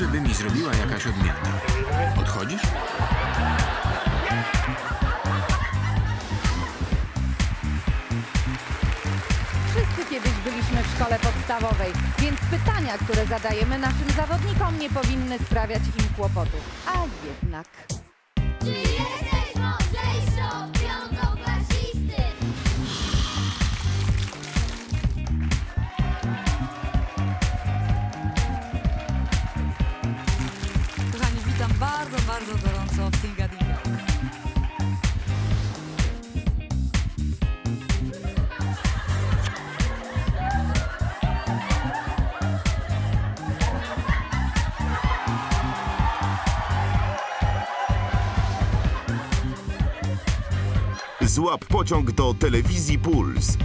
żeby mi zrobiła jakaś odmiana. Odchodzisz? Wszyscy kiedyś byliśmy w szkole podstawowej, więc pytania, które zadajemy naszym zawodnikom, nie powinny sprawiać im kłopotów. A jednak. Bardzo, gorąco w. Złap pociąg do telewizji Puls.